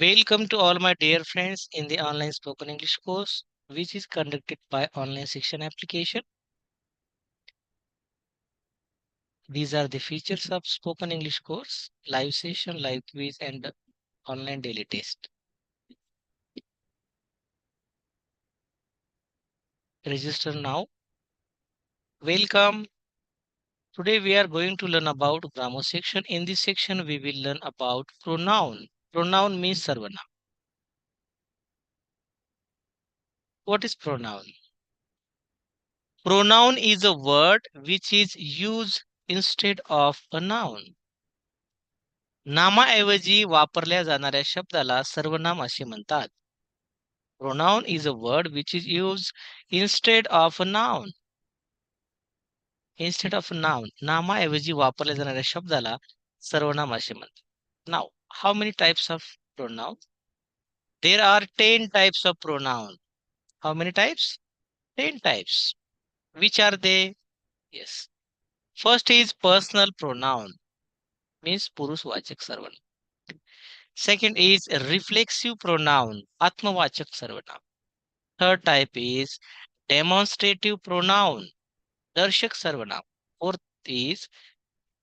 Welcome to all my dear friends in the online spoken English course, which is conducted by online section application. These are the features of spoken English course, live session, live quiz, and online daily test. Register now. Welcome. Today we are going to learn about grammar section. In this section, we will learn about pronoun. Pronoun means sarvana. What is pronoun? Pronoun is a word which is used instead of a noun. नामाऐवजी वापरल्या जाणाऱ्या शब्दाला सर्वनाम असे म्हणतात pronoun is a word which is use instead of a noun instead of noun नामाऐवजी वापरल्या जाणाऱ्या शब्दाला सर्वनाम असे म्हणतात नाव how many types of pronoun? There are 10 types of pronoun. How many types? 10 types. Which are they? Yes. First is personal pronoun. Means Purushvachak Sarvan. Second is reflexive pronoun. Atmavachak Sarvanam. Third type is demonstrative pronoun. Darshak Sarvanam. Fourth is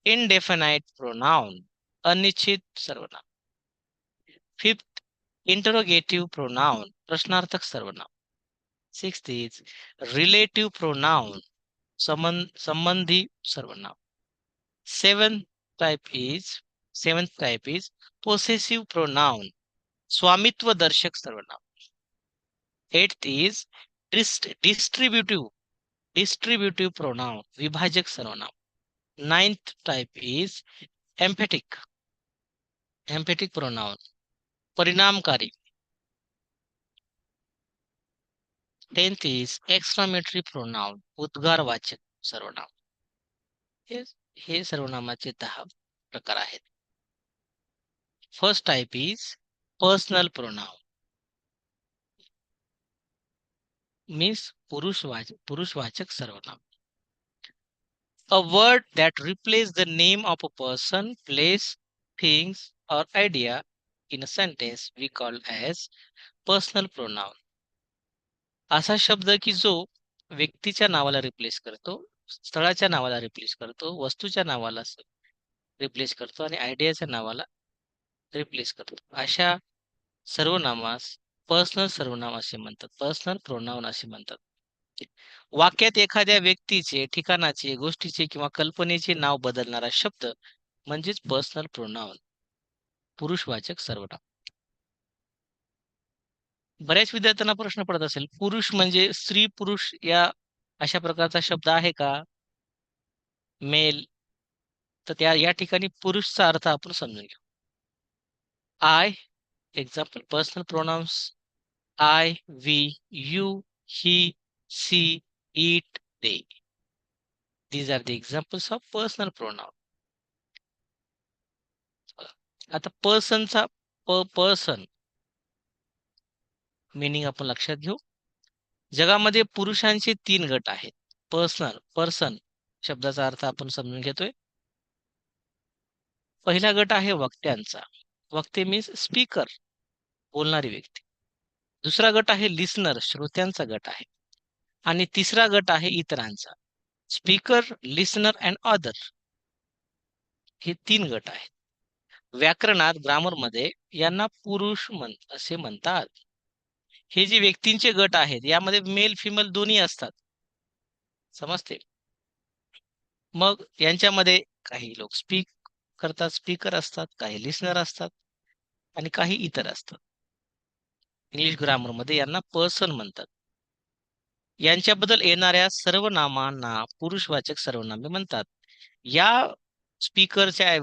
indefinite pronoun. अनिश्चित सर्वनाम. Fifth interrogative pronoun प्रश्नार्थक सर्वनाम. Six is relative pronoun संबंधी सर्वनाम. Seven type is seven type is possessive pronoun स्वामित्व दर्शक सर्वनाम. Eight is distributive distributive pronoun विभाजक सर्वनाम. Ninth type is emphatic emphatic pronoun परिणामकारी tenth is exclamatory pronoun उद्गार वाचक सर्वनाम हे हे सर्वनामाचे दहा प्रकार आहेत. First type is personal pronoun means पुरुषवाच पुरुषवाचक सर्वनाम a word that replace the name of a person place things or idea in a sentence we call as personal pronoun. असा शब्द की जो व्यक्तीच्या नावाला रिप्लेस करतो स्थळाच्या नावाला रिप्लेस करतो वस्तूच्या नावाला रिप्लेस करतो आणि आयडियाच्या नावाला रिप्लेस करतो. अशा सर्वनामास पर्सनल सर्वनाम असे म्हणतात पर्सनल प्रोनाउन असे म्हणतात. वाक्यात एखाद्या व्यक्तीचे ठिकाणाचे गोष्टीचे किंवा कल्पनेचे नाव बदलणारा शब्द म्हणजेच पर्सनल प्रोनाउन पुरुषवाचक सर्वटा. बऱ्याच विद्यार्थ्यांना प्रश्न पडत असेल पुरुष म्हणजे स्त्री पुरुष या अशा प्रकारचा शब्द आहे का? मेल. तर त्या या ठिकाणी पुरुषचा अर्थ आपण समजून घेऊ. I example personal pronouns I we you he she it they these are the examples of personal pronoun आता पर्सनचा प पर्सन मिनिंग आपण लक्षात घेऊ. जगामध्ये पुरुषांचे तीन गट आहेत. पर्सनल पर्सन शब्दाचा अर्थ आपण समजून घेतोय. पहिला गट आहे वक्त्यांचा. वक्ते मीन्स स्पीकर बोलणारी व्यक्ती. दुसरा गट आहे लिसनर श्रोत्यांचा गट आहे. आणि तिसरा गट आहे इतरांचा. स्पीकर लिसनर अँड अदर हे तीन गट आहेत. व्याकरणात ग्रामरमध्ये यांना पुरुष म्हण असे म्हणतात. हे जे व्यक्तींचे गट आहेत यामध्ये मेल फिमेल दोन्ही असतात. समजते? मग यांच्यामध्ये काही लोक स्पीक करतात स्पीकर असतात काही लिस्नर असतात आणि काही इतर असतात. इंग्लिश ग्रामरमध्ये यांना पर्सन म्हणतात. यांच्याबद्दल येणाऱ्या सर्वनामांना पुरुषवाचक सर्वनामे म्हणतात. या स्पीकरच्या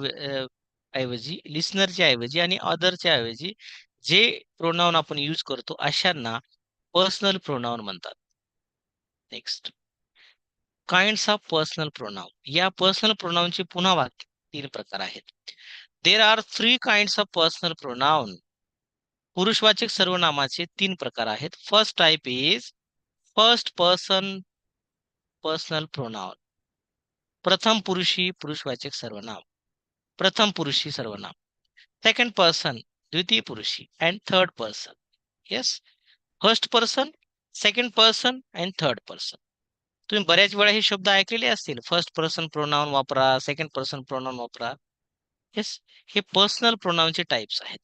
ऐवजी लिस्नरच्या ऐवजी आणि अदरच्या ऐवजी जे प्रोनाउन आपण यूज करतो अशांना पर्सनल प्रोनाउन म्हणतात. Next kinds of personal pronoun या पर्सनल प्रोनाऊनचे पुन्हा वाक्य तीन प्रकार आहेत. There are three kinds of personal pronoun पुरुषवाचक सर्वनामाचे तीन प्रकार आहेत. First type is first person personal pronoun प्रथम पुरुषी पुरुषवाचक सर्वनाम. प्रथम पुरुषी सर्वनाम. सेकंड पर्सन द्वितीय पुरुषी and third person yes first person second person and third person तुम्ही बऱ्याच वेळा हे शब्द ऐकलेले असतील. फर्स्ट पर्सन प्रोनाऊन वापरा सेकंड पर्सन प्रोनाऊन वापरा. येस हे पर्सनल प्रोनाऊनचे टाइप्स आहेत.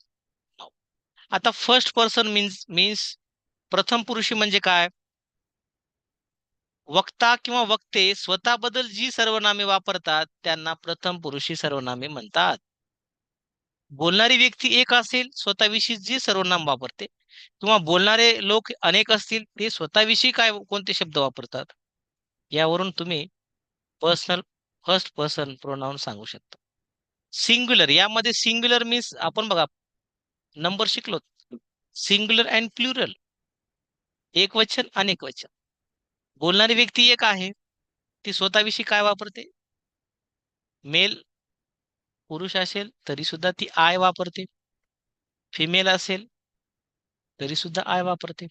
आता फर्स्ट पर्सन मीन्स मीन्स प्रथम पुरुषी म्हणजे काय? वक्ता किंवा वक्ते स्वतःबद्दल जी सर्वनामे वापरतात त्यांना प्रथम पुरुषी सर्वनामे म्हणतात. बोलणारी व्यक्ती एक असेल स्वतःविषयी जी सर्वनाम वापरते किंवा बोलणारे लोक अनेक असतील ते स्वतःविषयी काय कोणते शब्द वापरतात? यावरून तुम्ही पर्सनल फर्स्ट पर्सन प्रोनाऊन सांगू शकता. सिंग्युलर यामध्ये सिंग्युलर मीन्स आपण बघा नंबर शिकलो सिंग्युलर अँड प्लुरल एक वचन अनेक वचन. बोलणारी व्यक्ती एक आहे. ती स्वतःविषयी काय वापरते? मेल पुरुष असेल तरी सुद्धा ती आय वापरते. फिमेल असेल तरी सुद्धा आय वापरते.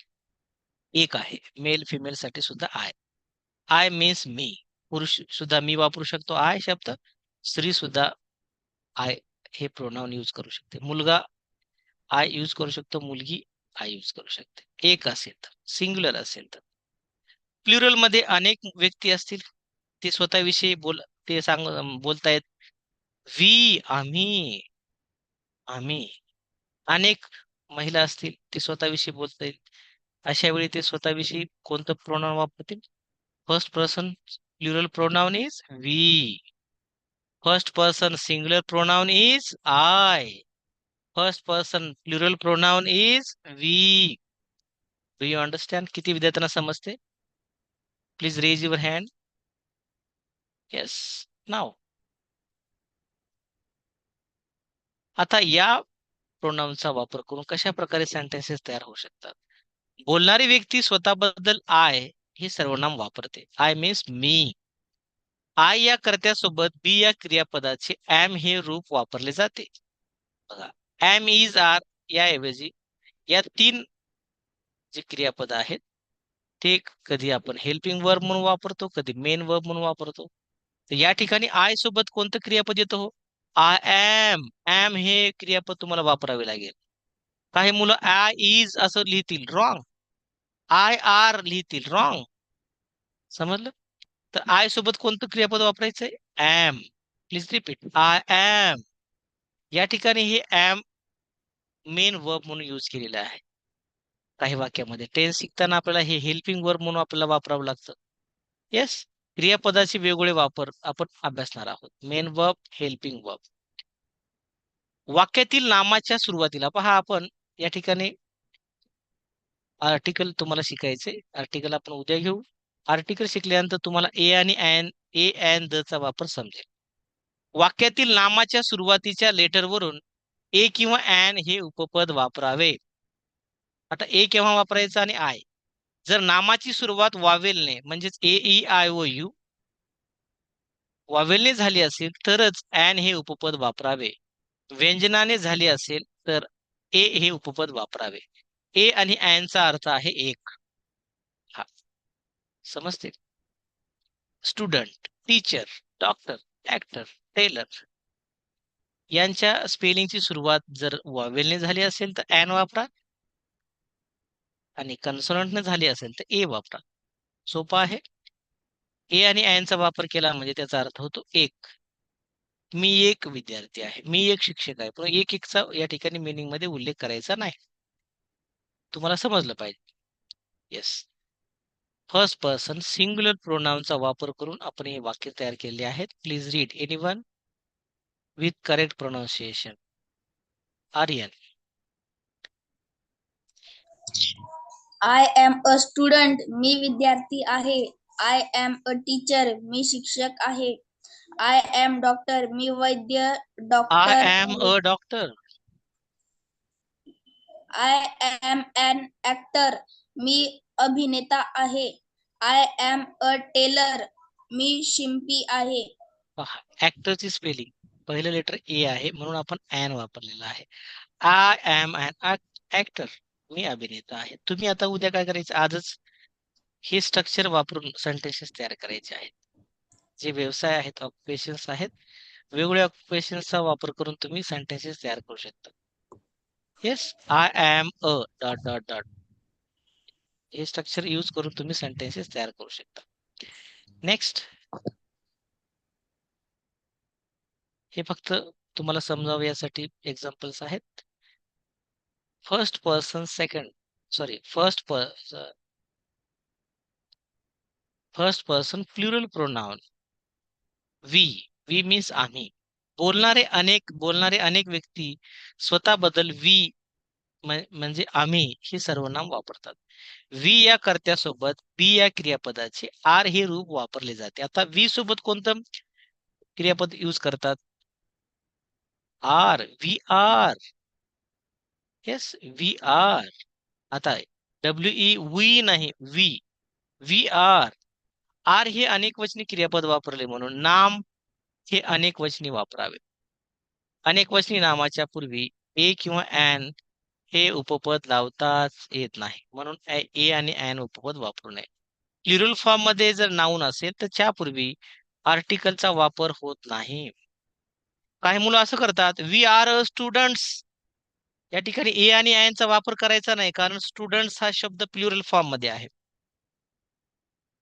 एक आहे मेल फिमेल साठी सुद्धा आय. आय मीन्स मी. पुरुष सुद्धा मी वापरू शकतो. आय शब्द स्त्री सुद्धा आय हे प्रोनाउन यूज करू शकते. मुलगा आय यूज करू शकतो मुलगी आय यूज करू शकते. एक असेल तर सिंग्युलर असेल तर. प्लुरलमध्ये अनेक व्यक्ती असतील ते स्वतःविषयी बोल ते सांग बोलतायत वी आम्ही आम्ही. अनेक महिला असतील ते स्वतःविषयी बोलता येईल अशा वेळी ते स्वतःविषयी कोणतं प्रोनाउन वापरतील? First person plural pronoun is we. First person singular pronoun is I first person plural pronoun is we. Do you understand किती विद्यार्थ्यांना समजते please raise your hand. Yes, नाव आता या प्रोनाऊनचा वापर करून कशा प्रकारे सेंटेन्सेस तयार होऊ शकतात? बोलणारी व्यक्ती स्वतःबद्दल आय हे सर्वनाम वापरते. आय मीन्स मी आय या कर्त्यासोबत बी या क्रियापदाचे एम हे रूप वापरले जाते. बघा एम इज आर याऐवजी या तीन जे क्रियापद आहेत ते कधी आपण हेल्पिंग वर्ब म्हणून वापरतो कधी मेन वर्ब म्हणून वापरतो. तर या ठिकाणी आय सोबत कोणतं क्रियापद येतं हो? आय एम एम हे क्रियापद तुम्हाला वापरावे लागेल. काही मुलं आय इज असं लिहितील रॉंग आय आर लिहितील रॉंग समजलं? तर आय सोबत कोणतं क्रियापद वापरायचंय? Am please repeat I am या ठिकाणी हे एम मेन वर्ब म्हणून यूज केलेलं आहे. काही वाक्यामध्ये. टेन्स शिकताना आपल्याला हे हेल्पिंग वर्ब म्हणून आपल्याला वापरावं लागतं. येस क्रियापदाचे वेगवेगळे वापर आपण अभ्यासणार आहोत. मेन वर्ब हेल्पिंग वर्ब वाक्यातील नामाच्या सुरुवातीला पहा आपण या ठिकाणी आर्टिकल तुम्हाला शिकायचे आर्टिकल आपण उद्या घेऊ. आर्टिकल शिकल्यानंतर तुम्हाला ए आणि एन ए एन द चा वापर समजेल. वाक्यातील नामाच्या सुरुवातीच्या लेटरवरून ए किंवा एन हे उपपद वापरावे. आता ए केव्हा वापरायचं आणि आय? जर नामाची सुरुवात वावेलने म्हणजेच A E I O U वावेलने झाली असेल तरच एन हे उपपद वापरावे. व्यंजनाने झाली असेल तर ए हे उपपद वापरावे. ए आणि चा अर्थ आहे एक. हा. समजते? Student teacher doctor actor tailor. यांच्या स्पेलिंगची सुरुवात जर वावेलने झाली असेल तर एन वापरा. आणि कन्सोनंटने झाली असेल तर ए वापरा. सोपा आहे. ए आणि चा वापर केला म्हणजे त्याचा अर्थ होतो एक. मी एक विद्यार्थी आहे. मी एक शिक्षक आहे. पण एक एकचा या ठिकाणी मिनिंगमध्ये उल्लेख करायचा नाही. तुम्हाला समजलं पाहिजे. येस फर्स्ट पर्सन सिंग्युलर प्रोनाउनचा वापर करून आपण हे वाक्य तयार केले आहेत. Please read any one with correct pronunciation Aryan I am a student मी विद्यार्थी आहे. आय एम अ टीचर मी शिक्षक आहे. आय एम डॉक्टर मी वैद्य I doctor am a doctor I am an actor मी अभिनेता आहे. आय एम अ टेलर मी शिंपी आहे. ऍक्टरची स्पेलिंग पहिलं लेटर ए आहे म्हणून आपण एन वापरलेलं आहे. आय एम एन ऍक्टर मी अभिनेता आहे. तुम्ही आता उद्या काय करायचं? आजच हे स्ट्रक्चर वापरून सेंटेन्सेस तयार करायचे आहेत. जे व्यवसाय आहेत ऑक्युपेशन्स आहेत वेगवेगळ्या ऑक्युपेशन्सचा वापर करून तुम्ही सेंटेन्सेस तयार करू शकता. Yes I am a dot dot dot हे स्ट्रक्चर यूज करून तुम्ही सेंटेन्सेस तयार करू शकता. नेक्स्ट हे फक्त तुम्हाला समजावं यासाठी एक्झाम्पल्स आहेत. First person second sorry first person first person plural pronoun we we means आम्ही. बोलणारे अनेक बोलणारे अनेक व्यक्ती स्वतःबद्दल वी म्हणजे आम्ही हे सर्वनाम वापरतात. वी या कर्त्यासोबत बी या क्रियापदाचे आर हे रूप वापरले जाते. आता वी सोबत कोणतं क्रियापद यूज करतात? Are we are yes we are आता डब्ल्यू ई वी नाही वी वी आर आर हे अनेक वचनी क्रियापद वापरले म्हणून नाम हे अनेक वचनी वापरावे. अनेक वचनी नामाच्या पूर्वी ए किंवा एन हे उपपद लावताच येत नाही. म्हणून ए आणि एन उपपद वापरू नये. प्लुरल फॉर्ममध्ये जर नाऊन असेल तर त्यापूर्वी आर्टिकलचा वापर होत नाही. काही मुलं असं करतात वी आर अ स्टुडंट्स या ठिकाणी ए आणि चा वापर करायचा नाही कारण स्टुडंट्स हा शब्द प्लुरल फॉर्ममध्ये आहे.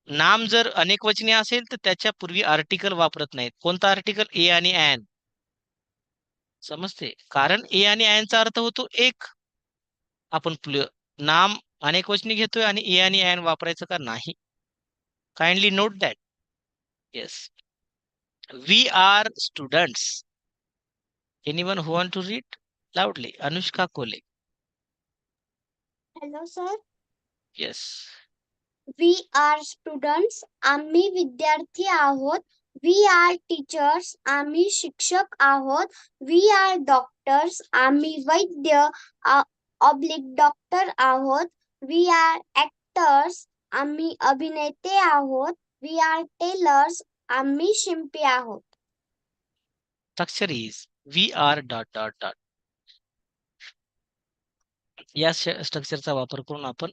नाम जर अनेक वचनी असेल तर त्याच्या पूर्वी आर्टिकल वापरत नाहीत. कोणता आर्टिकल ए आणि आयन समजते? कारण ए आणि चा अर्थ होतो एक. आपण नाम अनेक वचनी घेतोय आणि ए आणि आयन वापरायचं का नाही? Kindly note that yes we are students any one who want to read loudly Anushka Kole. Hello sir yes we are students आम्ही विद्यार्थी आहोत. वी आर टीचर्स आम्ही शिक्षक आहोत. वी आर डॉक्टर्स आम्ही वैद्य ऑब्लिक डॉक्टर आहोत. वी आर ऍक्टर्स आम्ही अभिनेते आहोत. वी आर टेलर्स आम्ही शिंपी आहोत. Structure is we are dot dot dot या स्ट्रक्चरचा वापर करून आपण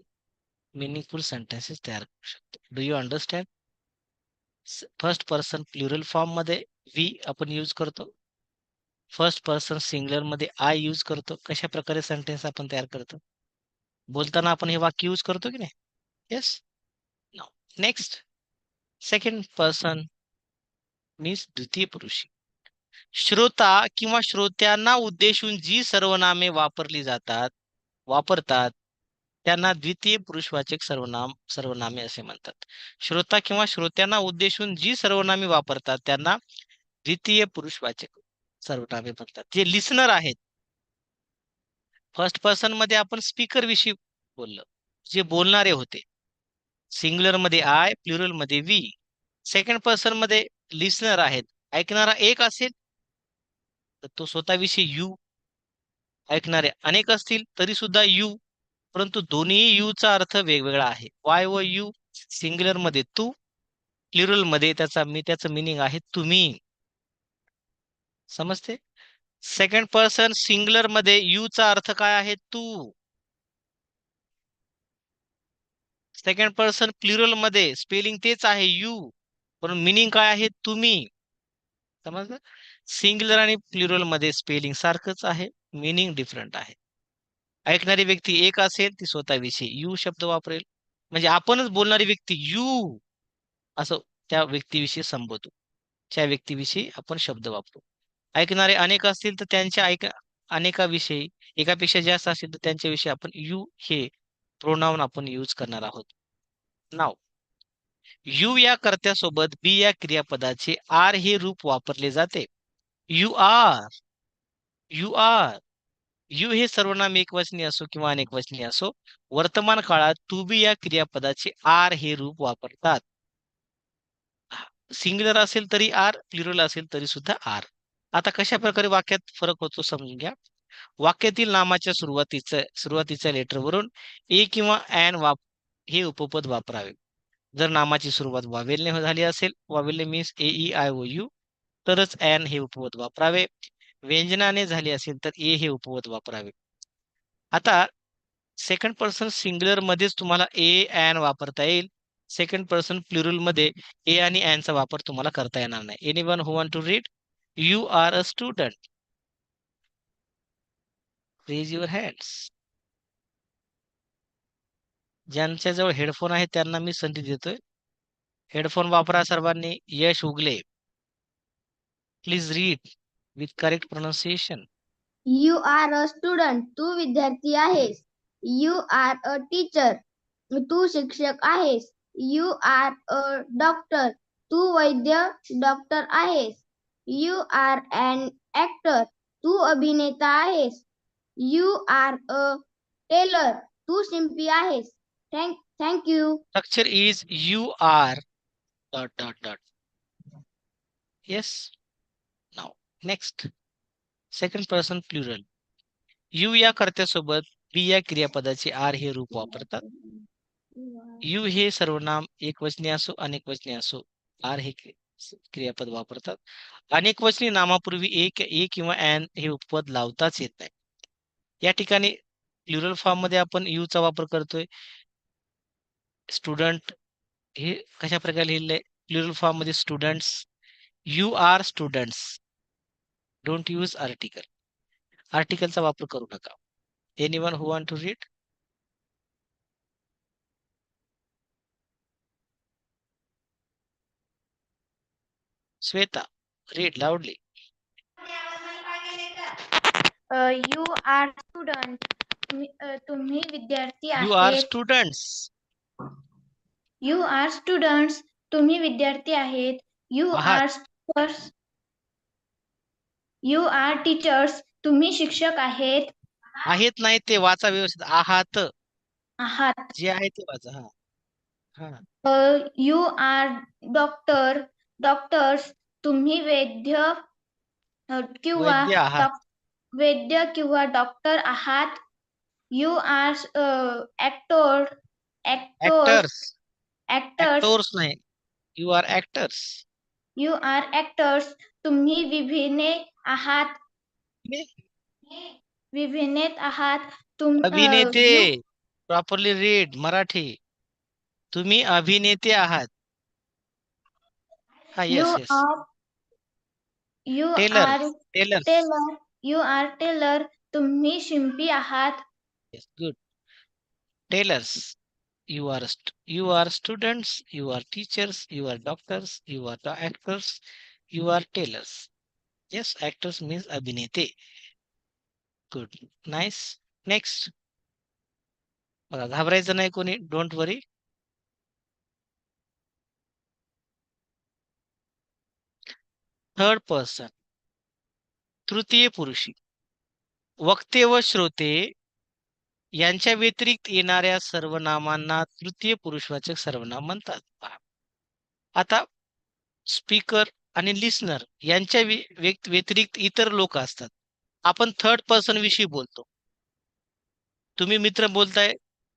मिनिंगफुल सेंटेन्सेस तयार करू शकतो. Do you understand first person plural फॉर्ममध्ये वी आपण यूज करतो. फर्स्ट पर्सन सिंगलरमध्ये आय यूज करतो. कशा प्रकारे सेंटेन्स आपण तयार करतो? बोलताना आपण हे वाक्य यूज करतो की नाही? Yes next second person means द्वितीय पुरुषी. श्रोता किंवा श्रोत्यांना उद्देशून जी सर्वनामे वापरली जातात वापरतात त्यांना द्वितीय पुरुषवाचक सर्वनाम सर्वनामे असे म्हणतात. श्रोता किंवा श्रोत्यांना उद्देशून जी सर्वनामे वापरतात त्यांना द्वितीय पुरुषवाचक सर्वनामे म्हणतात. जे लिसनर आहेत. फर्स्ट पर्सनमध्ये आपण स्पीकर विषयी बोललो. जे बोलणारे होते. सिंग्युलरमध्ये आय प्लुरलमध्ये वी. सेकंड पर्सनमध्ये लिसनर आहेत. ऐकणारा एक असेल तर तो स्वतःविषयी यू ऐकणारे अनेक असतील तरी सुद्धा यू परंतु दोन्ही चा अर्थ वेगवेगळा आहे. वाय व यू सिंग्युलरमध्ये तू प्लुरलमध्ये त्याचा मी त्याचं मिनिंग आहे तुम्ही. समजते? सेकंड पर्सन सिंग्युलरमध्ये यू चा अर्थ काय आहे? तू. सेकंड पर्सन प्लुरलमध्ये स्पेलिंग तेच आहे यू पण मिनिंग काय आहे? तुम्ही. समजलं? सिंग्युलर आणि प्लुरलमध्ये स्पेलिंग सारखंच आहे मिनिंग डिफरंट आहे. ऐकणारी व्यक्ती एक असेल ती स्वतःविषयी यू शब्द वापरेल. म्हणजे आपणच बोलणारी व्यक्ती यू असं त्या व्यक्तीविषयी संबोधू. त्या व्यक्तीविषयी आपण शब्द वापरू. ऐकणारे अनेक असतील तर त्यांच्या ऐक अनेकाविषयी एकापेक्षा जास्त असतील तर त्यांच्याविषयी आपण यू हे प्रोनाऊन आपण यूज करणार आहोत. नाव यू या कर्त्यासोबत बी या क्रियापदाचे आर हे रूप वापरले जाते. You are you are you हे सर्वनाम एकवचनी असो किंवा अनेक वचनी असो वर्तमान काळात तू बी या क्रियापदाचे आर हे रूप वापरतात. सिंग्युलर असेल तरी आर प्लुरल असेल तरी सुद्धा आर. आता कशा प्रकारे वाक्यात फरक होतो समजून घ्या. वाक्यातील नामाच्या सुरुवातीचं सुरुवातीच्या लेटरवरून ए किंवा एन वाप हे उपपद वापरावे. जर नामाची सुरुवात वावेलने झाली असेल वावेलने means A E I O U तरच एन हे उपपद वापरावे. व्यंजनाने झाले असेल तर ए हे उपपद वापरावे. आता सेकंड पर्सन सिंग्युलर मध्येच तुम्हाला ए एन वापरता येईल. सेकंड पर्सन प्लुरलमध्ये ए आणि अँडचा वापर तुम्हाला करता येणार नाही. Any one who want to read you are a student raise your hands ज्यांच्याजवळ headphone आहे त्यांना मी संधी देतोय. हेडफोन वापरा सर्वांनी. यश उगले. please read with correct pronunciation you are a student तू विद्यार्थी आहेस यू आर अ टीचर तू शिक्षक आहेस you are a doctor Tu Vaidya doctor आहेस यू आर अन ऍक्टर तू अभिनेता आहेस यू आर अ टेलर तू शिंपी आहेस thank thank you structure is you are dot dot dot yes Next second person plural you या कर्त्यासोबत बी या क्रियापदाचे R हे रूप वापरतात. यू हे सर्वनाम एक वचनी असो अनेक वचनी असो आर हे क्रियापद वापरतात. अनेक वचनी नामापूर्वी एक ए किंवा एन हे उपपद लावताच येत नाही. या ठिकाणी प्लुरल फॉर्ममध्ये आपण यू चा वापर करतोय. स्टुडंट हे कशा प्रकारे लिहिलंय प्लुरल फॉर्ममध्ये students you are students don't use article आर्टिकलचा वापर करू नका any one who want to read Shweta read loudly you are student तुम्ही विद्यार्थी यू आर आहेत स्टुडंट्स यू आर स्टुडंट्स तुम्ही विद्यार्थी आहेत यू आहात. Are teachers you are teachers तुम्ही शिक्षक आहेत. आहेत नाही ते वाचा व्यवस्थित. आहात. आहात. जे आहे ते वाचा हा. हा. यू आर डॉक्टर डॉक्टर्स तुम्ही वैद्य अ, किंवा वैद्य आहात. डॉक- वैद्य किंवा डॉक्टर आहात. You are actor actor actors actors actors नाही. You are actors you are actors तुम्ही विभिने आहात. विविनेत आहात. तुम्ही अभिनेते. Properly read Marathi. तुम्ही अभिनेते आहात. You are tailor tailor you are tailor. तुम्ही शिंपी आहात. Good tailors you are you are students you are teachers you are doctors you are actors you are tailors are tailors. Yes, actors means abhinete. Good. Nice. Next. बघा घाबरायचं नाही कोणी don't worry third person तृतीय पुरुषी वक्ते व श्रोते यांच्या व्यतिरिक्त येणाऱ्या सर्वनामांना तृतीय पुरुषवाचक सर्वनाम म्हणतात पहा. आता स्पीकर आणि लिसनर यांच्या व्यतिरिक्त इतर लोक असतात. आपण थर्ड पर्सन विषयी बोलतो. तुम्ही मित्र बोलताय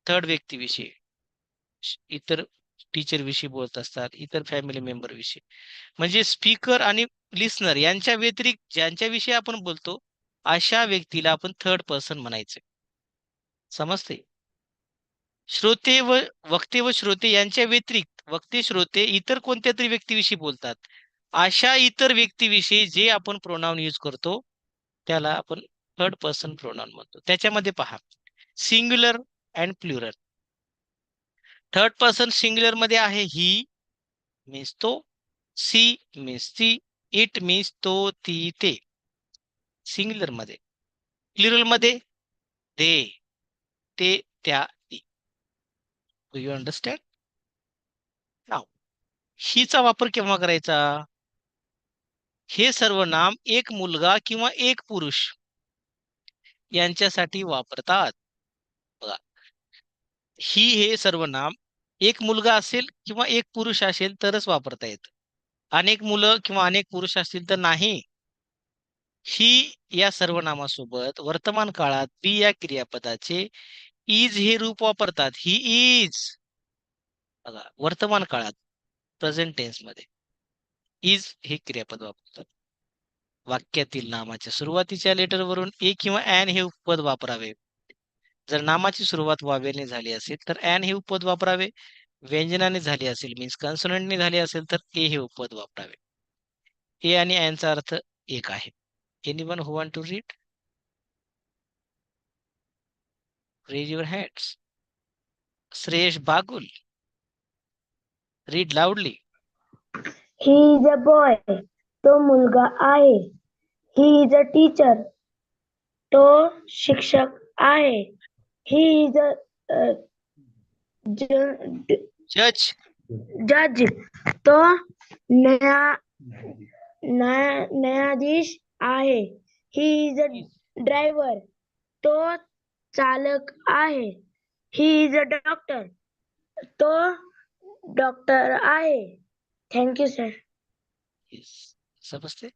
थर्ड व्यक्तीविषयी इतर टीचर विषयी बोलत असतात इतर फॅमिली मेंबर विषयी. म्हणजे स्पीकर आणि लिसनर यांच्या व्यतिरिक्त ज्यांच्याविषयी आपण बोलतो अशा व्यक्तीला आपण थर्ड पर्सन म्हणायचं. समजते श्रोते व वक्ते व श्रोते यांच्या व्यतिरिक्त वक्ते श्रोते इतर कोणत्या तरी व्यक्तीविषयी बोलतात? अशा इतर व्यक्तीविषयी जे आपण प्रोनाउन यूज करतो त्याला आपण थर्ड पर्सन प्रोनाउन म्हणतो. त्याच्यामध्ये पहा singular and plural third person सिंग्युलरमध्ये आहे ही मीन्स तो सी मीन्स ती इट मीन्स तो ती ते. सिंग्युलरमध्ये. प्लुरलमध्ये दे ते त्या ती. यू अंडरस्टँड नाव हीचा वापर केव्हा करायचा? हे सर्वनाम एक मुलगा किंवा एक पुरुष यांच्यासाठी वापरतात. बघा. ही हे सर्वनाम एक मुलगा असेल किंवा एक पुरुष असेल तरच वापरता येत. अनेक मुलं किंवा अनेक पुरुष असतील तर नाही. ही या सर्वनामासोबत वर्तमान काळात बी या क्रियापदाचे इज हे रूप वापरतात. ही इज बघा वर्तमान काळात प्रेझेंट टेन्समध्ये. इज हे क्रियापद वापरतात. वाक्यातील नामाच्या सुरुवातीच्या लेटर वरून ए किंवा ॲन हे उपपद वापरावे. जर नामाची सुरुवात वावेने झाली असेल तर ॲन हे उपपद वापरावे. व्यंजनाने झाली असेल मीन्स कन्सोनंटने झाली असेल तर ए हे उपपद वापरावे. ए आणि ॲनचा अर्थ एक आहे. Any one who want to read raise your hands. Shreyash Bagul. Read loudly. He is a boy. तो मुलगा आहे. He is a teacher. तो शिक्षक आहे. He is a uh, ju- Judge. judge. तो न्याया- न्यायाधीश आहे. He is a driver. तो चालक आहे. He is a doctor. तो डॉक्टर आहे. Thank you, sir. Yes. Namaste.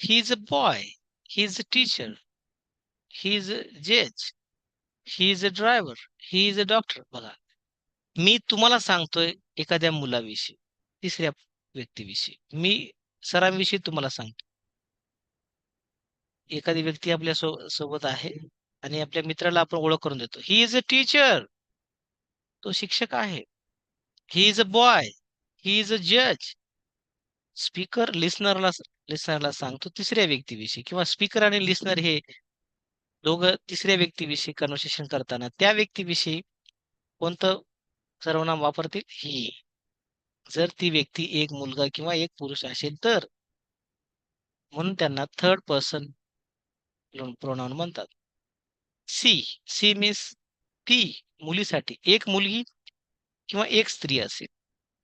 He is a boy. He is a teacher. He is a judge. He is a driver. He is a doctor. बघा. मी तुम्हाला सांगतोय एखाद्या मुलाविषयी, तिसऱ्या व्यक्तीविषयी. मी सरांविषयी तुम्हाला सांगतो. एखादी व्यक्ती आपल्या सो सोबत आहे आणि आपल्या मित्राला आपण ओळख करून देतो. He is a teacher. तो शिक्षक आहे. He is a boy. He is a जज. स्पीकर लिस्नरला लिस्नरला सांगतो तिसऱ्या व्यक्तीविषयी किंवा स्पीकर आणि लिस्नर हे दोघं तिसऱ्या व्यक्तीविषयी कन्व्हर्सेशन करताना त्या व्यक्तीविषयी कोणतं सर्वनाम वापरतील? ही. जर ती व्यक्ती एक मुलगा किंवा एक पुरुष असेल तर. म्हणून त्यांना थर्ड पर्सन प्रोनाउन म्हणतात. सी. सी मीन्स ती मुलीसाठी एक मुलगी किंवा एक स्त्री असेल.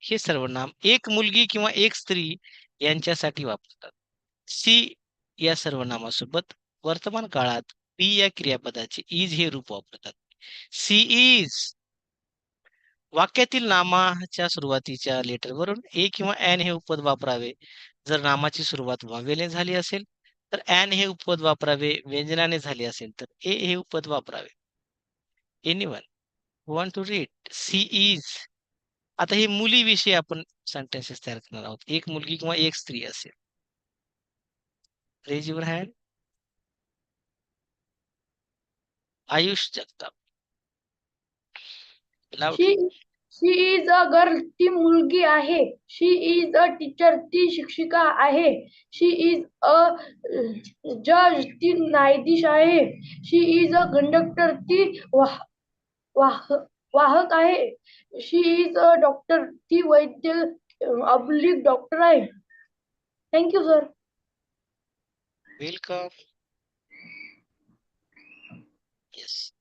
हे सर्वनाम एक मुलगी किंवा एक स्त्री यांच्यासाठी वापरतात. सी या सर्वनामासोबत वर्तमान काळात बी या क्रियापदाचे इज हे रूप वापरतात. सी इज वाक्यातील नामाच्या सुरुवातीच्या लेटरवरून ए किंवा एन हे उपपद वापरावे. जर नामाची सुरुवात वावेने झाली असेल तर एन हे उपपद वापरावे. व्यंजनाने झाली असेल तर ए हे उपपद वापरावे. Anyone want to read? She is आता हे मुलीविषयी आपण सेंटेन्सेस तयार करणार आहोत. एक मुलगी किंवा एक स्त्री असेल. Raise your hand. Ayush Jagtap. she is a girl. ती मुलगी आहे. She is a teacher. ती शिक्षिका आहे. Is a uh, judge. ती न्यायाधीश आहे. She is a conductor. ती वाह वाह वाहक आहे. शी इज अ डॉक्टर ती वैद्य अब्लिक डॉक्टर आहे. Thank you sir welcome. Yes.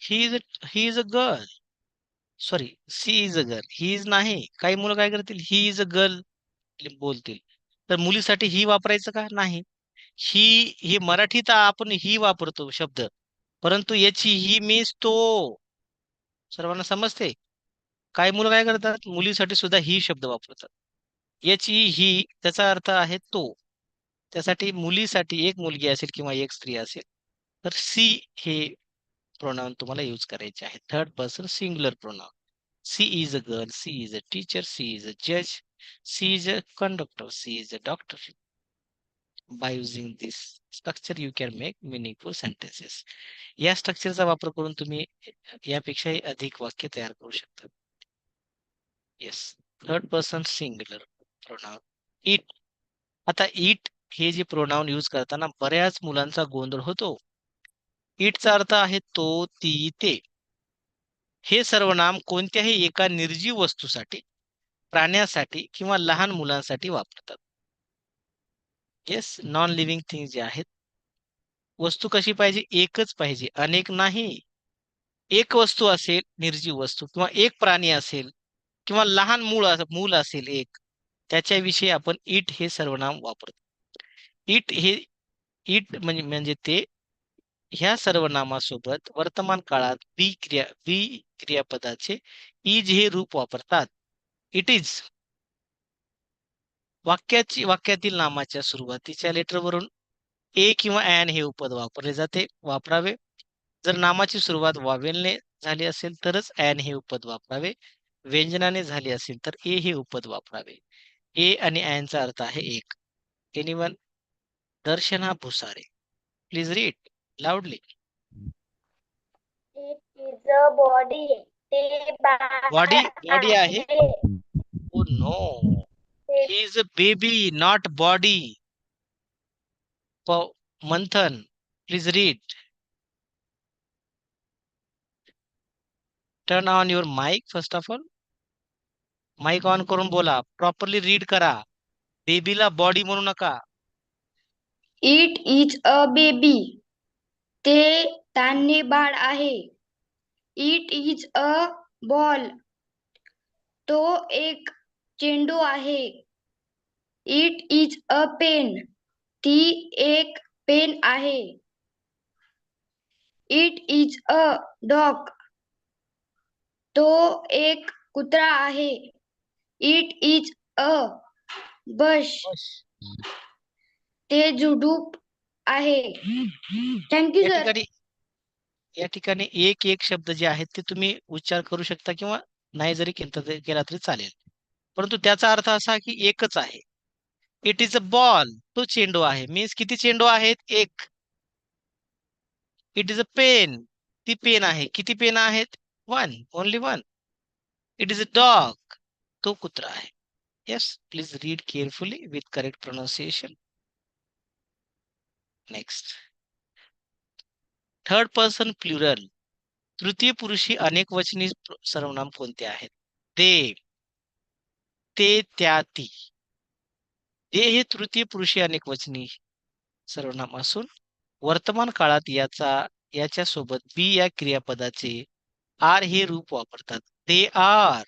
He is a he is a girl. Sorry she is a girl. He is नाही. काही मुलं काय करतील? ही इज अ गर्ल बोलतील. तर मुलीसाठी ही वापरायचं का? नाही. ही हे मराठीत आपण ही वापरतो शब्द. परंतु याची ही मीन्स तो. सर्वांना समजते? काय मुलं काय करतात? मुलीसाठी सुद्धा ही शब्द वापरतात. याची ही त्याचा अर्थ आहे तो. त्यासाठी मुलीसाठी एक मुलगी असेल किंवा एक स्त्री असेल तर सी हे प्रोनाउन तुम्हाला यूज करायचे आहे. Third person singular pronoun. She is a girl. She is a teacher. She is a जज. She is a conductor. She is a doctor. By using this structure you can make meaningful sentences या स्ट्रक्चरचा वापर करून तुम्ही यापेक्षाही अधिक वाक्य तयार करू शकता. Yes. Third person singular pronoun. It. आता इट हे जे प्रोनाउन यूज करताना बऱ्याच मुलांचा गोंधळ होतो. इटचा अर्थ आहे तो, ती, ते. हे सर्वनाम कोणत्याही एका निर्जीव वस्तूसाठी, प्राण्यासाठी किंवा लहान मुलांसाठी वापरतात. येस. नॉन लिव्हिंग थिंग जे आहेत. वस्तू कशी पाहिजे? एकच पाहिजे. अनेक नाही. एक वस्तू असेल, निर्जीव वस्तू किंवा एक प्राणी असेल किंवा लहान मूळ मूल असेल एक. त्याच्याविषयी आपण इट हे सर्वनाम वापरतो. इट हे इट म्हणजे म्हणजे ते ह्या सर्वनामासोबत वर्तमान काळात बी क्रिया बी क्रियापदाचे इज हे रूप वापरतात. It is. वाक्याची वाक्यातील नामाच्या सुरुवातीच्या लेटरवरून ए किंवा एन हे उपपद वापरले जाते. वापरावे. जर नामाची सुरुवात वावेलने झाली असेल तरच एन हे उपपद वापरावे. व्यंजनाने झाली असेल तर ए हे उपपद वापरावे. ए आणि एनचा अर्थ आहे एक. Anyone? Darshana Bhusare. Please read loudly. Body. ते बॉडी बॉडी आहे. ओ no. Is a baby not body. प Manthan please read. Turn on your mic first of all mic on करून बोला. प्रॉपरली रीड करा. बेबीला बॉडी म्हणू नका. इट इज अ बेबी ते धान्य बाळ आहे. इट इज अ बॉल तो एक चेंडू आहे. इट इज अ पेन ती एक पेन आहे. इट इज अ डॉग तो एक कुत्रा आहे. इट इज अ बश ते झुडूप आहे. थँक्यू या सर ठिकाणी या ठिकाणी एक एक शब्द जे आहेत ते तुम्ही उच्चार करू शकता किंवा नाही जरी केला तरी चालेल. परंतु त्याचा अर्थ असा की एकच आहे. इट इज अ बॉल तो चेंडू आहे. मीन्स किती चेंडू आहेत? एक. इट इज अ पेन ती पेन आहे. किती पेन आहेत? One only one it is a dog तो कुत्रा आहे. Yes please read carefully with correct pronunciation next third person plural तृतीय पुरुषी अनेक वचनी सर्वनाम कोणते आहेत? ते ते त्या ती. ते हे तृतीय पुरुषी अनेक वचनी सर्वनाम असून वर्तमान काळात याचा याच्या सोबत बी या क्रियापदाचे आर हे रूप वापरतात. ते आर.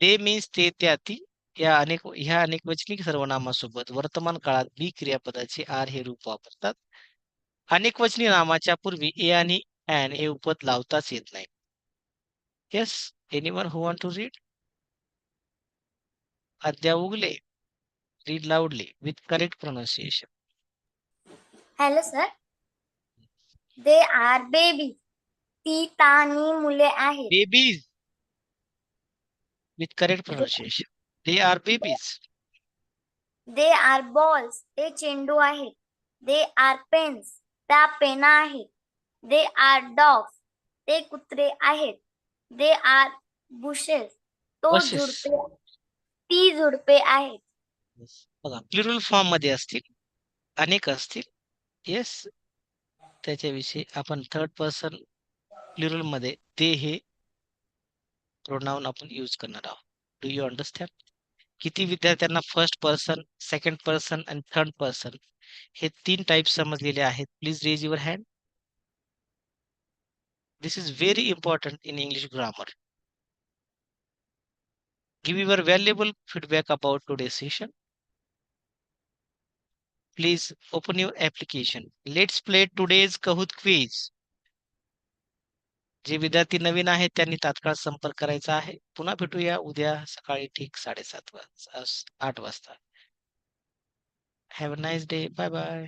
ते मीन्स ते त्या ती या अनेक ह्या अनेक वचनिक सर्वनामासोबत वर्तमान काळात बी क्रियापदाचे आर हे रूप वापरतात. अनेक वचनी नामाच्या पूर्वी ए आणि अँड हे उपद लावताच येत नाही. Yes anyone who want to read Adya Ugale. Read loudly with correct pronunciation hello sir they are baby ती तानी मुले आहेत. Babies with correct pronunciation. They are babies. They are balls ते चेंडू आहेत. दे आर पेन्स त्या पेना आहेत. दे आर डॉग्स ते कुत्रे आहेत. दे आर बुशेस तो Bushes. झुडपे ती झुडपे आहेत. बघा प्लुरल फॉर्ममध्ये असतील अनेक असतील. येस त्याच्याविषयी आपण थर्ड पर्सन प्लुरलमध्ये ते हे प्रोनाऊन आपण यूज करणार आहोत. डू यू अंडरस्टँड किती विद्यार्थ्यांना फर्स्ट पर्सन सेकंड पर्सन आणि थर्ड पर्सन हे तीन टाईप समजलेले आहेत. Please raise your hand this is very important in English grammar give your valuable feedback about today's session. Please open your application. Let's play today's Kahoot quiz. जे विद्यार्थी नवीन आहेत त्यांनी तात्काळ संपर्क करायचा आहे पुन्हा भेटूया उद्या सकाळी ठीक साडेसात वाजता आठ वाजता have a nice day bye bye